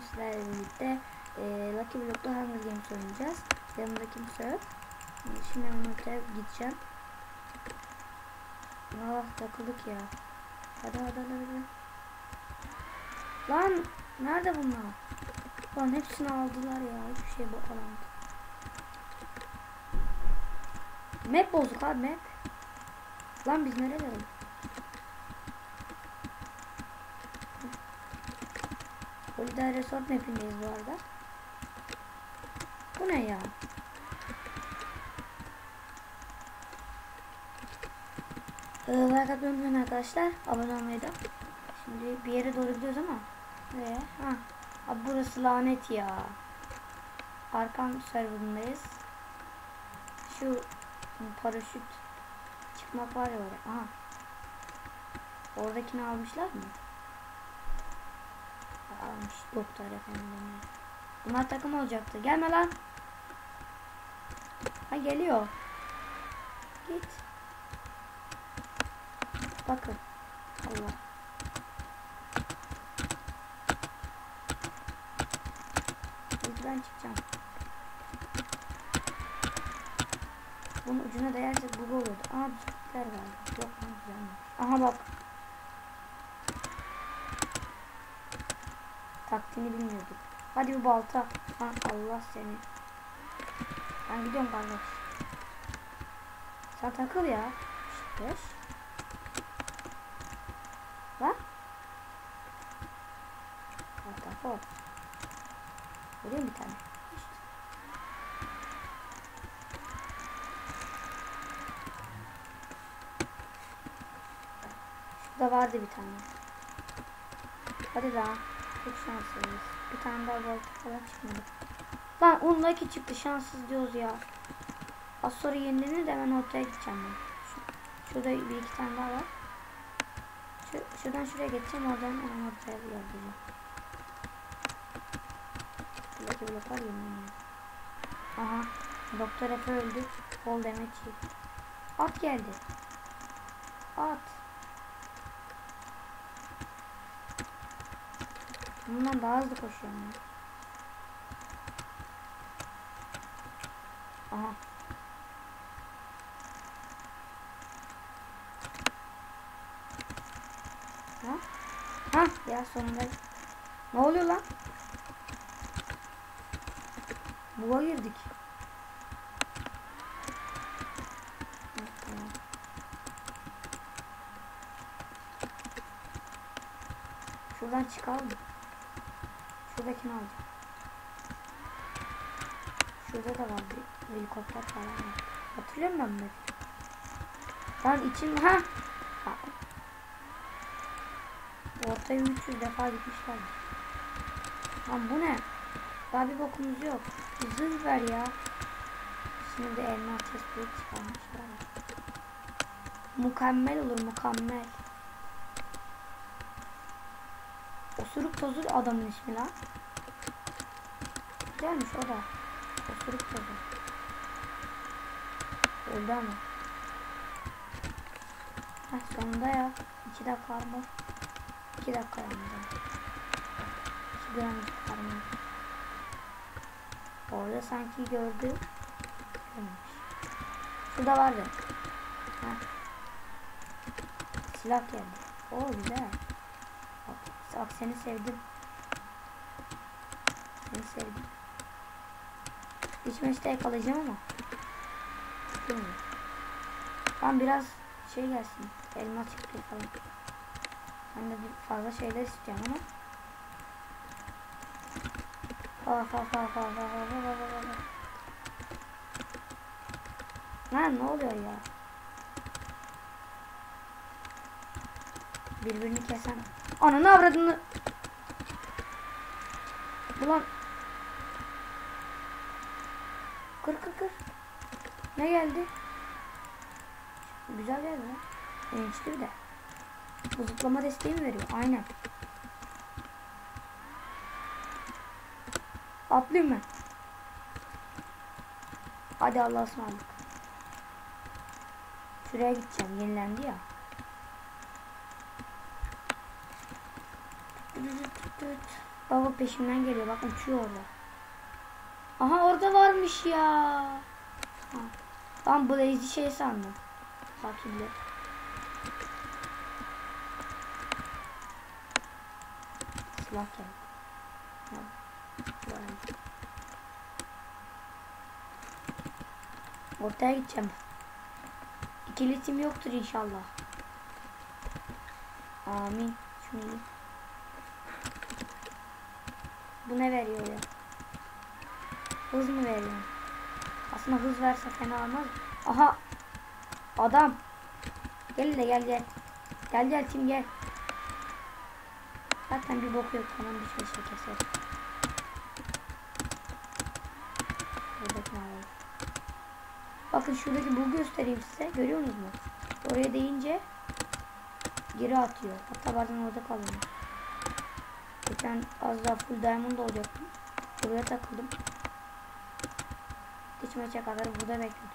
bugün sizlerle birlikte e, Lucky Block'ta Hunger Games oynayacağız. Yanımda kimse yok. Şimdi ortaya gideceğim. Ah takıldık ya. Hadi hadi hadi hadi. Lan nerede bunlar? Lan hepsini aldılar ya. Hiçbir şey alamadı. Map bozuk abi map. Lan biz nerelere? Holiday Resort mapindeyiz bu arada. Bu ne ya? Ee, like atmayı unutmayın arkadaşlar. Abone olmayı da. Şimdi bir yere doğru gidiyoruz ama. Nereye? Ha. Abi burası lanet ya. Arkan serverındayız. Şu paraşüt çıkmak var ya oraya. Aha. Oradakini almışlar mı? Almış doktor efendim. Bunlar takım olacaktı. Gelme lan. Ha geliyor. Git. Bakın. Allah. Ben çıkacağım. Bunun ucuna değerse bu olurdu. Aa bisikletler var. Yok lan güzelmiş. Aha bak. Taktiğini bilmiyorduk. Hadi bir balta. Ha Allah seni. Ben gidiyorum kardeş. Sen takıl ya. Beş. Lan. Fuck? Vurayım bir tane. Şurada vardı bir tane. Hadi daha. Çok şanslıyız. Bir tane daha balta falan çıkmadı. Lan ondaki çıktı şanssız diyoruz ya. Az sonra yenilenir de hemen ortaya gideceğim ben. Şu, şurada bir iki tane daha var. Şu, şuradan şuraya geçeceğim oradan hemen ortaya geleceğim. Buradaki bloklar yenileniyor. Aha. Doktor Efe öldü. Fall damage yedi. At geldi. At. Bundan daha hızlı koşuyorum. Aha. Ha? Ha ya sonunda. Ne oluyor lan? Buğa girdik. Şuradan çıkalım. Şuradakini alacağım. Şurada da var bir helikopter falan var. Hatırlıyor musun ben? Lan içim ha. Ortaya 300 defa gitmişler. Lan bu ne? Daha bir bokumuz yok. Zırh ver ya. Şimdi elma tespit çıkarmışlar. Mükemmel olur mükemmel. Osuruk tozur adamın ismi lan. Güzelmiş o da. Osuruk tozu. Öldü ama. Heh sonunda ya. 2 dakika armor. 2 dakika yanında. 2 gramcık armor. Orada sanki gördü. Şurada vardı. Heh. Silah geldi. Oo güzel. Bak seni sevdim. Seni sevdim. İçme işte yakalayacağım ama. Bilmiyorum. Tam biraz şey gelsin. Elma çıktı falan. Ben de fazla şeyler istiyorum ama. Ha ha ha ha ha ha ha ha ha. Lan ne oluyor ya? Birbirini kesen. Ananı avradını. Ulan. Kır kır kır. Ne geldi? Güzel geldi lan. Gençti bir de. Bu zıplama desteği mi veriyor? Aynen. Atlayayım mı? Hadi Allah'a ısmarladık. Şuraya gideceğim. Yenilendi ya. Baba peşimden geliyor. Bak uçuyor orada. Aha orada varmış ya. Ha. Ben Blaze'i şey sandım. Takipli. Silah geldi. Ortaya gideceğim. İkili tim yoktur inşallah. Amin. Şunu. Bu ne veriyor ya? Hız mı veriyor? Aslında hız verse fena olmaz. Aha. Adam. Gel de gel gel. Gel gel tim gel. Zaten bir bok yok. Tamam bir şey şey keser. Bakın şuradaki bu göstereyim size. Görüyor musunuz? Oraya değince geri atıyor. Hatta bazen orada kalıyor. Geçen az daha full diamond olacaktım. Buraya takıldım. Geç maça kadar burada bekledim.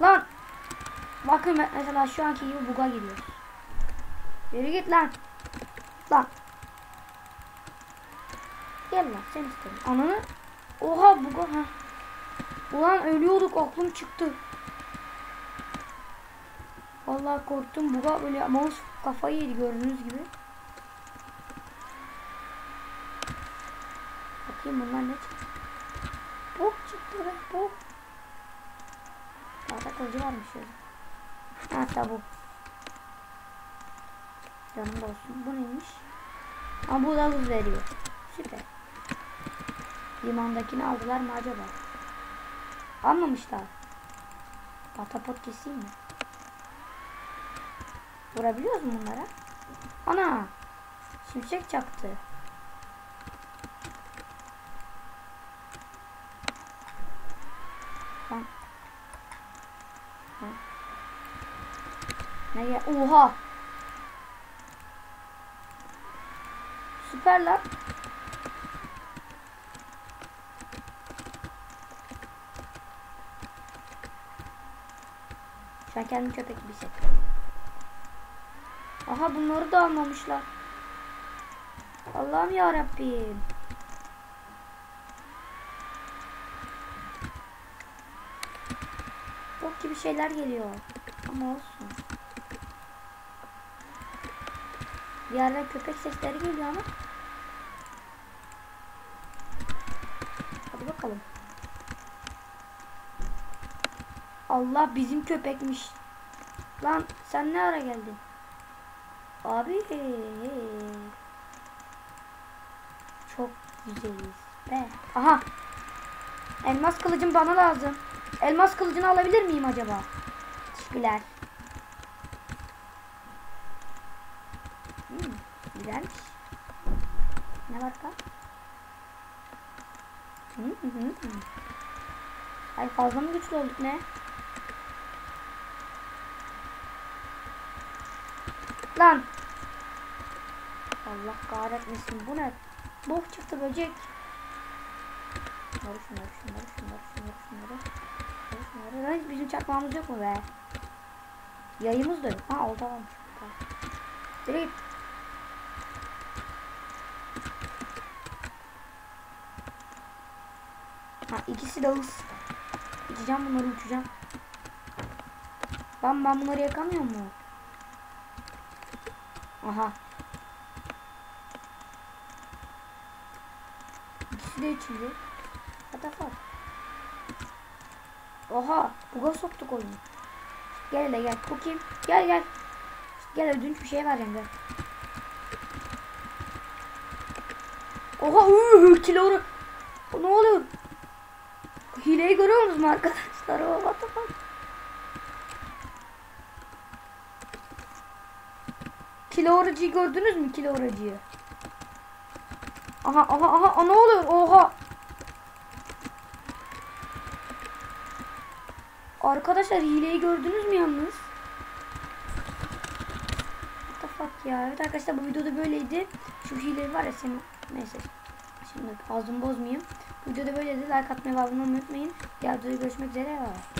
Lan! Bakın me- mesela şu anki gibi buga gidiyoruz. Yürü git lan. Lan. Gel lan sen istedim. Ananı. Oha buga ha. Ulan ölüyorduk aklım çıktı. Vallahi korktum buga böyle mouse kafayı yedi gördüğünüz gibi. Bakayım bunlar ne çıktı? Bok çıktı be bok. Tahta kılıcı varmış ya. Ha tabu. Yanımda olsun. Bu neymiş? Ha bu da hız veriyor. Süper. Limandakini aldılar mı acaba? Almamışlar. Patapot keseyim mi? Vurabiliyoruz mu bunlara? Ana! Şimşek çaktı. Ne ya? Oha! Süper lan. Şu an kendimi köpek gibi hissettim. Aha bunları da almamışlar. Allah'ım ya Rabbim. Bok gibi şeyler geliyor. Ama olsun. Bir yerden köpek sesleri geliyor ama. Hadi bakalım. Allah bizim köpekmiş. Lan sen ne ara geldin? Abi çok güzeliz be. Aha. Elmas kılıcım bana lazım. Elmas kılıcını alabilir miyim acaba? Teşekkürler. Hmm, güzelmiş. Ne var da? Hı hı hı. Ay fazla mı güçlü olduk ne? Lan. Allah kahretmesin bu ne? Bok çıktı böcek. Şunları şunları şunları şunları şunları şunları. Şunları şunları. Lan bizim çakmağımız yok mu be? Yayımız da yok. Ha oldu. Tamam. Direkt git. Ha ikisi de hız. İçeceğim bunları uçacağım. Ben, ben bunları yakamıyor mu? Aha. İkisi de içildi. The fuck? Oha. Buga soktuk oyunu. Gel hele gel. Bu kim? Gel gel. Gel ödünç bir şey vereceğim gel. Oha. Üh, kilo. Ne oluyor? Hileyi görüyor musunuz arkadaşlar? What the fuck? Kilo oracıyı gördünüz mü kilo oracıyı? Aha aha aha ne oluyor? Oha. Arkadaşlar hileyi gördünüz mü yalnız? What the fuck ya. Evet arkadaşlar bu videoda böyleydi. Şu hile var ya senin. Neyse. Şimdi ağzımı bozmayayım. Bu videoda böyleydi. Like atmayı ve abone olmayı unutmayın. Diğer videoda görüşmek üzere. Bye.